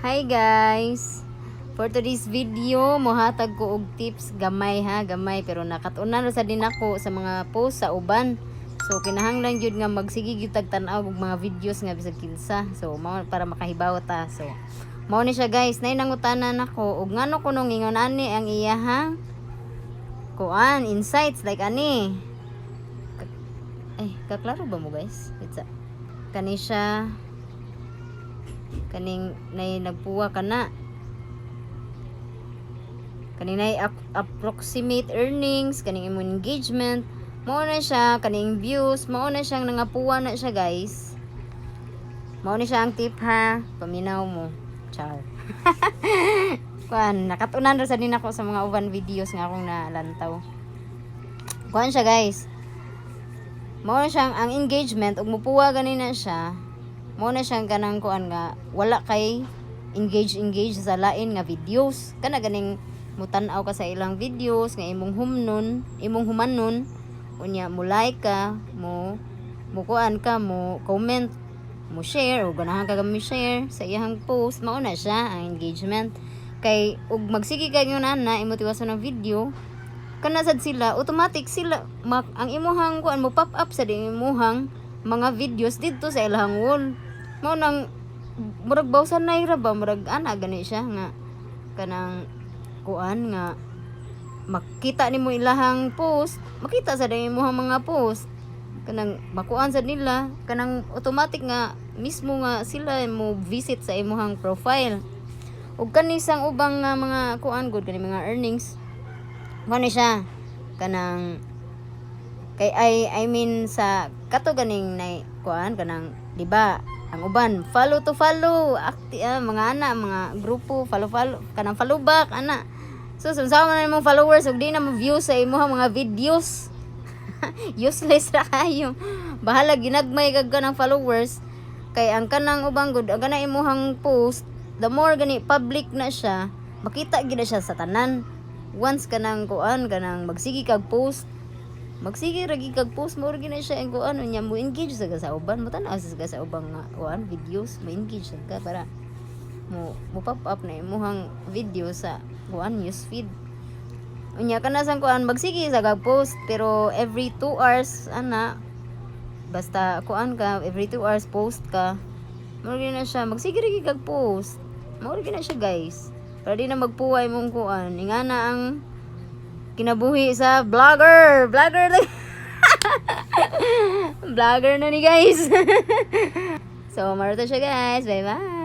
Hi guys! For today's video, mohatag ko og tips gamay ha, gamay pero nakatunan sa din ako sa mga post sa uban. So kinahanglan gyud nga magsige gyud tag tan-aw og mga videos nga bisag kinsa. So mao para makahibaw ta. So mao ni siya guys, nay nangutanan ako og ngano ko nung ingon ani ang iyahang kuan insights like ani. Ka- Ay, kaklaro ba mo guys? It's kani siya kaning nay nagpuwa ka na. Kaninay ap- approximate earnings kaning imong engagement mao na siya kaning views mao na siyang nangapuwa na siya guys. Mao ni siya ang tip ha? Paminaw mo. Char. Kuan nakatunan ra sa din ako sa mga uban videos nga akong nalantaw kuan siya guys. Mao na siyang ang engagement ug mupuwa ganina siya mao na siyang kanang kuan nga wala kay engage engage sa lain nga videos. Kana ganing mutan-aw ka sa ilang videos nga imong humnon imong humanon. Unya mo like ka mo mo kuan ka mo comment mo share o ganahan ka mi share sa iyang post. Mao na siya ang engagement. Kay ug magsige ka yun ana imo tiwason ng video kana sad sila automatic sila mak, ang imuhang kuan mo pop up sa imuhang mga videos dito sa ilang wall mao nang murag bawsan na ira ba? Murag ana gani siya nga kanang kuan nga makita nimo ilahang post makita sa dai imuhang mga post. Kanang makuan sa nila kanang automatic nga mismo nga sila mo visit sa imuhang profile. Ug kanisang ubang nga mga kuan good kani mga earnings mo ni siya kanang kay I I mean sa kato ganing na kuan kanang di ba ang uban follow to follow. Akti ah, mga ana mga grupo follow follow. Kanang follow back ana. So sunsama na imong followers ug di na mo view sa imong mga videos. Useless ra kayo. Bahala ginagmay kag kanang followers. Kay ang kanang ubang good ang kanang imuhang post the more gani public na siya makita gid siya sa tanan. Once kanang kuan kanang magsigi kag post magsige ra gid kag post mo gid na siya ang kuan nya mo engage sa sa uban mo tan-aw sa sa ubang nga kuan videos mo engage ka para mo mo pop up na imuhang video sa kuan news feed. Unya kana sang kuan magsige sa kag post pero every 2 hours ana basta kuan ka every 2 hours post ka. Mo rin na siya magsige ra gid kag post mo rin na siya guys. Para di na magpuway mong kuan ingana ang kinabuhi sa vlogger. Vlogger lang vlogger na ni guys. So maruto siya guys. Bye bye